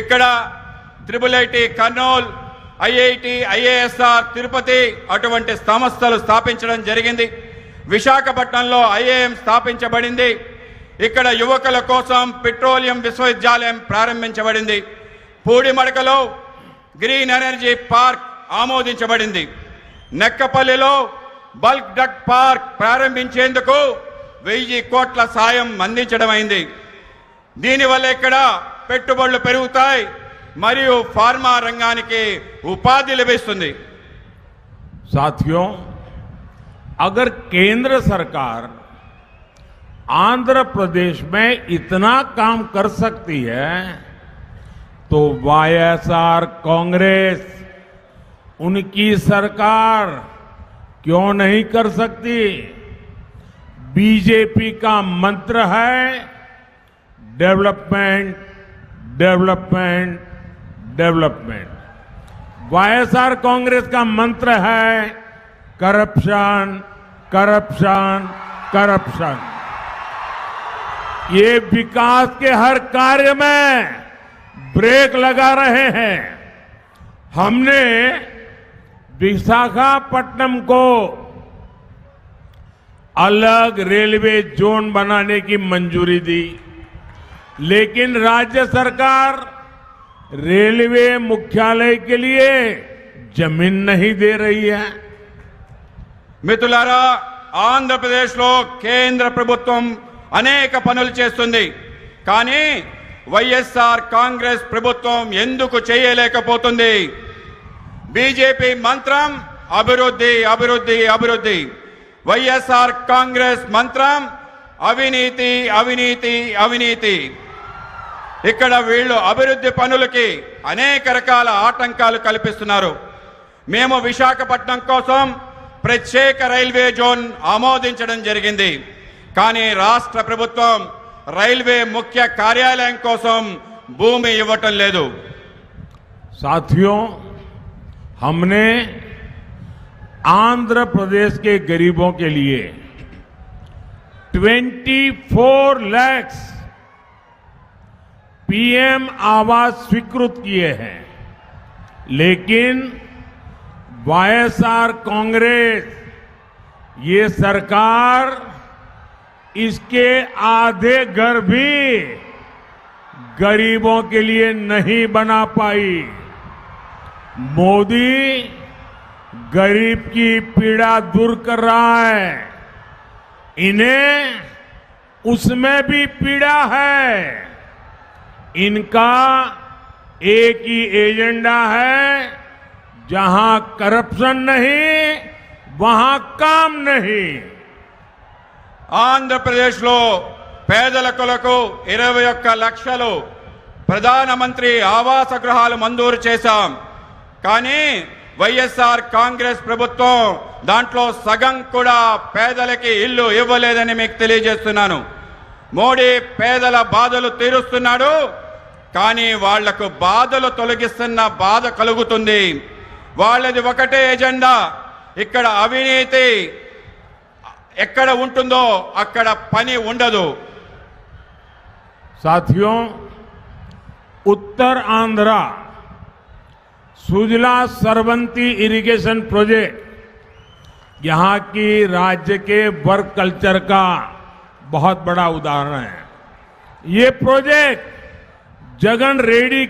ఇక్కడ triple IT Kurnool IIT IASR Tirupati అటువంటి సంస్థలు స్థాపించడం జరిగింది. విశాఖపట్నంలో ఐఏఎం స్థాపించబడింది. ఇక్కడ యువకుల కోసం పెట్రోలియం విశ్వవిద్యాలయం ప్రారంభించబడింది. పూడిమడకలో గ్రీన్ ఎనర్జీ పార్క్ ఆమోదించబడింది. నెక్కపల్లిలో బల్క్ డక్ పార్క్ ప్రారంభించేందుకు వెయ్యి కోట్ల సాయం అందించడం అయింది దీనివల్ల ఇక్కడ పెట్టుబడులు పెరుగుతాయి మరియు ఫార్మా రంగానికి ఉపాధి లభిస్తుంది साथियों अगर केंद्र सरकार आंध्र प्रदेश में इतना काम कर सकती है तो वाईएसआर कांग्रेस उनकी सरकार क्यों नहीं कर सकती बीजेपी का मंत्र है development development development. YSR Congress का मंत्र है, करप्शन करप्शन करप्शन। ये विकास के हर कार्य में ब्रेक लगा रहे हैं। हमने विशाखापट्टनम को अलग रेलवे जोन बनाने की मंजूरी दी। लेकिन राज्य सरकार रेलवे मुख्यालय के लिए जमीन नहीं दे रही है మిత్రులారా ఆంధ్రప్రదేశ్లో కేంద్ర ప్రభుత్వం అనేక పనులు చేస్తుంది కానీ వైఎస్ఆర్ కాంగ్రెస్ ప్రభుత్వం ఎందుకు చేయలేకపోతుంది బీజేపీ మంత్రం అభివృద్ధి అభివృద్ధి అభివృద్ధి వైఎస్ఆర్ కాంగ్రెస్ మంత్రం అవినీతి అవినీతి అవినీతి ఇక్కడ వీళ్ళు అభివృద్ధి పనులకి అనేక రకాల ఆటంకాలు కల్పిస్తున్నారు మేము విశాఖపట్నం కోసం ప్రత్యేక రైల్వే జోన్ ఆమోదించడం జరిగింది కానీ రాష్ట్ర ప్రభుత్వం రైల్వే ముఖ్య కార్యాలయం కోసం భూమి ఇవ్వటం లేదు साथियों हमने आंध्र प्रदेश के गरीबों के लिए 24 लैक्स पीएम आवास स्वीकृत किए हैं। लेकिन वाईएसआर कांग्रेस, ये सरकार इसके आधे घर भी गरीबों के लिए नहीं बना पाई। मोदी गरीब की पीड़ा दूर कर रहा है। इन्हें उसमें भी पीड़ा है। इनका एक ही एजेंडा है जहां करप्शन नहीं वहां काम नहीं ఆంధ్రప్రదేశ్లో పేదల కొరకు ఇరవై ఒక్క లక్షలు ప్రధానమంత్రి ఆవాస గృహాలు మంజూరు చేశాం కానీ వైఎస్ఆర్ కాంగ్రెస్ ప్రభుత్వం దాంట్లో సగం కూడా పేదలకి ఇల్లు ఇవ్వలేదని మీకు తెలియజేస్తున్నాను మోడీ పేదల బాధలు తీరుస్తున్నాడు కానీ వాళ్లకు బాధలు తొలగిస్తున్న బాధ కలుగుతుంది వాళ్ళది ఒకటే ఎజెండా ఇక్కడ అవినీతి ఎక్కడ ఉంటుందో అక్కడ పని ఉండదు साथियों उत्तर आंध्रा सुजला सरवंती इरिगेशन प्रोजेक्ट यहां की राज्य के वर्क कल्चर का बहुत बड़ा उदाहरण है। ये प्रोजेक्ट जगन रेड्डी